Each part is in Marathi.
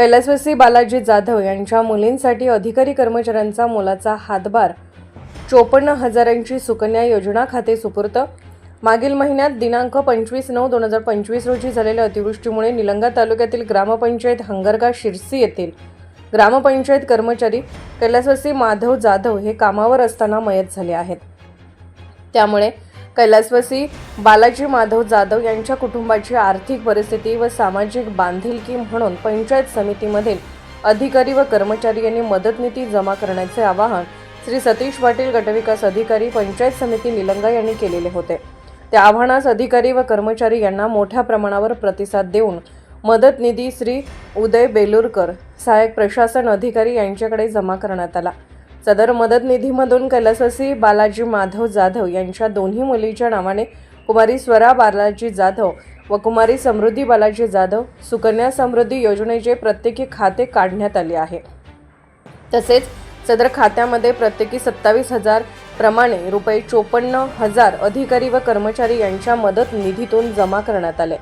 कैलासवासी बालाजी जाधव यांच्या मुलींसाठी अधिकारी कर्मचाऱ्यांचा मोलाचा हातभार. चोपन्न हजारांची सुकन्या योजना खाते सुपूर्त. मागील महिन्यात दिनांक पंचवीस नऊ दोन हजार पंचवीस रोजी झालेल्या अतिवृष्टीमुळे निलंगा तालुक्यातील ग्रामपंचायत हंगरगा शिरसी येथील ग्रामपंचायत कर्मचारी कैलासवासी माधव जाधव हे कामावर असताना मयत झाले आहेत. त्यामुळे कैलासवासी बालाजी माधव जाधव यांच्या कुटुंबाची आर्थिक परिस्थिती व सामाजिक बांधिलकी म्हणून पंचायत समितीमधील अधिकारी व कर्मचारी यांनी मदत निधी जमा करण्याचे आवाहन श्री सतीश पाटील गटविकास अधिकारी पंचायत समिती निलंगा यांनी केलेले होते. त्या आव्हानास अधिकारी व कर्मचारी यांना मोठ्या प्रमाणावर प्रतिसाद देऊन मदत निधी श्री उदय बेलूरकर सहाय्यक प्रशासन अधिकारी यांच्याकडे जमा करण्यात आला. सदर मदत निधीमधून कलससी बालाजी माधव जाधव यांच्या दोन्ही मुलीच्या नावाने कुमारी स्वरा बालाजी जाधव व कुमारी समृद्धी बालाजी जाधव सुकन्या समृद्धी योजनेचे प्रत्येकी खाते काढण्यात आले आहे. तसेच सदर खात्यामध्ये प्रत्येकी सत्तावीस हजार प्रमाणे रुपये चोपन्न हजार अधिकारी व कर्मचारी यांच्या मदत निधीतून जमा करण्यात आले.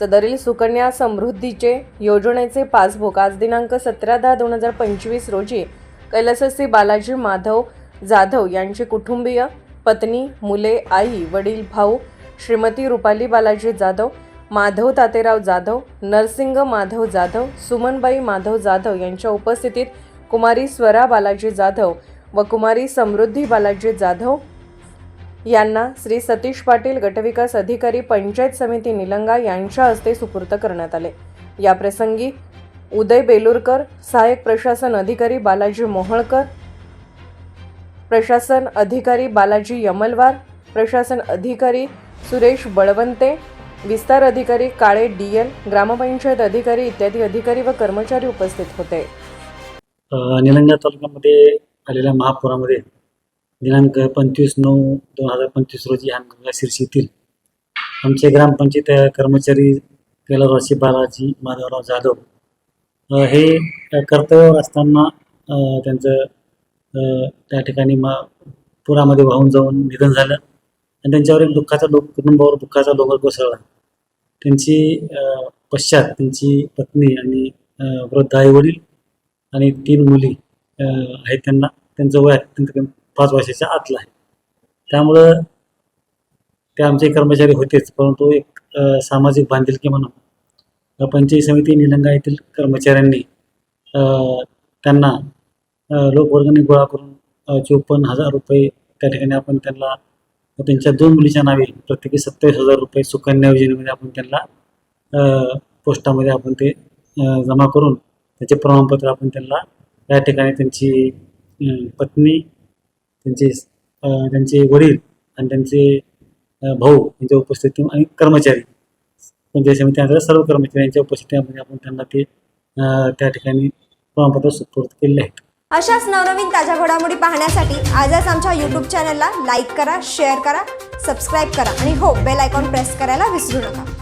सदरील सुकन्या समृद्धीचे योजनेचे पासबुक आज दिनांक सतरा दहा दोन हजार पंचवीस रोजी कैलासवासी बालाजी माधव जाधव यांचे कुटुंबीय पत्नी मुले आई वडील भाऊ श्रीमती रुपाली बालाजी जाधव माधव तातेराव जाधव नरसिंग माधव जाधव सुमनबाई माधव जाधव यांच्या उपस्थितीत कुमारी स्वरा बालाजी जाधव व कुमारी समृद्धी बालाजी जाधव यांना श्री सतीश पाटील गटविकास अधिकारी पंचायत समिती निलंगा यांच्या हस्ते सुपूर्त करण्यात आले. या प्रसंगी उदय बेलूरकर सहाय्यक प्रशासन अधिकारी बालाजी मोहळकर प्रशासन अधिकारी बालाजी यमलवार प्रशासन अधिकारी सुरेश बळवंते विस्तार अधिकारी काळे डी एल ग्रामपंचायत अधिकारी इत्यादी अधिकारी व कर्मचारी उपस्थित होते. निलंगा तालुक्यामध्ये आलेल्या महापुरामध्ये दिनांक पंचवीस नऊ दोन हजार पंचवीस रोजी हानगंगा शिरशी आमचे ग्रामपंचायत कर्मचारी कैलासवासी बालाजी माधवराव जाधव हे कर्तव्यावर असताना त्यांचं त्या ठिकाणी मा पुरामध्ये वाहून जाऊन निधन झालं. आणि त्यांच्यावर एक दुःखाचा डोक कुटुंबावर दुःखाचा डोंगर कोसळला. त्यांची पश्चात त्यांची पत्नी आणि वृद्ध आई वडील आणि तीन मुली आहेत त्यांना. त्यांचं वय अत्यंत पाच वर्षाच्या आतलं आहे. त्यामुळं ते आमचे कर्मचारी होतेच परंतु एक सामाजिक बांधिलकी म्हणून पंचायत समिती निलंगा येथील कर्मचाऱ्यांनी त्यांना लोकवर्गाने लोकवर्गणी गोळा करून चोपन्न हजार रुपये त्या ठिकाणी आपण त्यांना त्यांच्या दोन मुलीच्या नावे प्रत्येकी सत्तावीस हजार रुपये सुकन्या योजनेमध्ये आपण त्यांना पोस्टामध्ये आपण ते जमा करून त्याचे प्रमाणपत्र आपण त्यांना त्या ठिकाणी त्यांची पत्नी त्यांचे त्यांचे वडील आणि त्यांचे भाऊ यांच्या उपस्थिती आणि कर्मचारी पंचायत समिती सर्व कर्मचाऱ्यांच्या उपस्थितीमध्ये आपण त्यांना ते त्या ठिकाणी प्रमाणपत्र सुपूर्द केलेले आहेत. अशाच नवनवीन ताज्या घडामोडी पाहण्यासाठी आजच आमच्या यूट्यूब चॅनलला लाईक करा शेअर करा सबस्क्राईब करा आणि हो बेल आयकॉन प्रेस करायला विसरू नका.